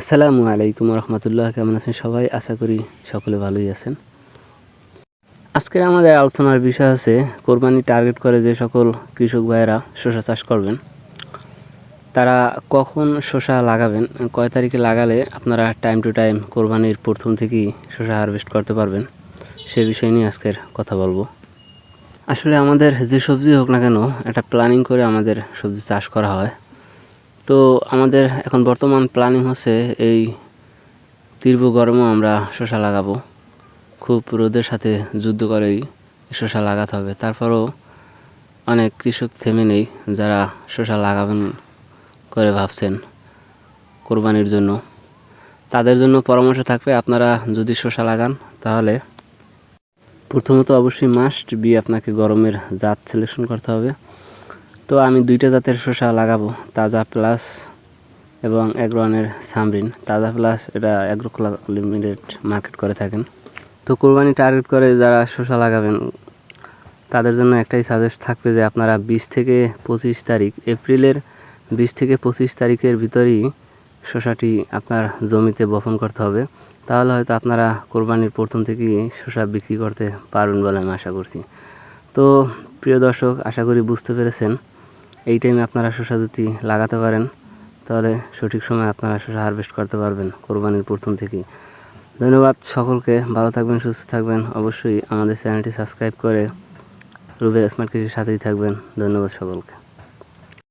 আসসালামু আলাইকুম রহমতুল্লাহ কেমন আছেন সবাই? আশা করি সকলে ভালোই আছেন। আজকের আমাদের আলোচনার বিষয় হচ্ছে, কোরবানি টার্গেট করে যে সকল কৃষক ভাইয়েরা শসা চাষ করবেন, তারা কখন শসা লাগাবেন, কয় তারিখে লাগালে আপনারা টাইম টু টাইম কোরবানির প্রথম থেকেই শসা হারভেস্ট করতে পারবেন, সে বিষয় নিয়ে আজকের কথা বলব। আসলে আমাদের যে সবজি হোক না কেন, একটা প্ল্যানিং করে আমাদের সবজি চাষ করা হয়। তো আমাদের এখন বর্তমান প্ল্যানিং হচ্ছে এই তীব্র গরমেও আমরা শসা লাগাবো। খুব রোদের সাথে যুদ্ধ করেই শসা লাগাতে হবে। তারপরেও অনেক কৃষক থেমে নেই যারা শসা লাগাবেন করে ভাবছেন কোরবানির জন্য। তাদের জন্য পরামর্শ থাকবে আপনারা যদি শসা লাগান তাহলে। প্রথমত অবশ্যই মাস্ট বি আপনাকে গরমের জাত সিলেকশন করতে হবে। তো আমি দুইটা জাতের শসা লাগাবো, তাজা প্লাস এবং অ্যাগ্রোয়ানের সামরিন। তাজা প্লাস এটা অ্যাগ্রোকোলা লিমিটেড মার্কেট করে থাকেন। তো কোরবানি টার্গেট করে যারা শসা লাগাবেন, তাদের জন্য একটাই সাজেস্ট থাকবে যে আপনারা বিশ থেকে পঁচিশ তারিখ, এপ্রিলের বিশ থেকে পঁচিশ তারিখের ভিতরেই শসাটি আপনার জমিতে বপন করতে হবে। তাহলে হয়তো আপনারা কোরবানির প্রথম থেকেই শসা বিক্রি করতে পারবেন বলে আমি আশা করছি। তো প্রিয় দর্শক, আশা করি বুঝতে পেরেছেন। এই টাইমে আপনারা শসা যদি লাগাতে পারেন, তাহলে সঠিক সময় আপনারা শসা হারভেস্ট করতে পারবেন কোরবানির প্রথম থেকেই। ধন্যবাদ সকলকে, ভালো থাকবেন, সুস্থ থাকবেন। অবশ্যই আমাদের চ্যানেলটি সাবস্ক্রাইব করে রুবেল স্মার্ট কৃষির সাথেই থাকবেন। ধন্যবাদ সকলকে।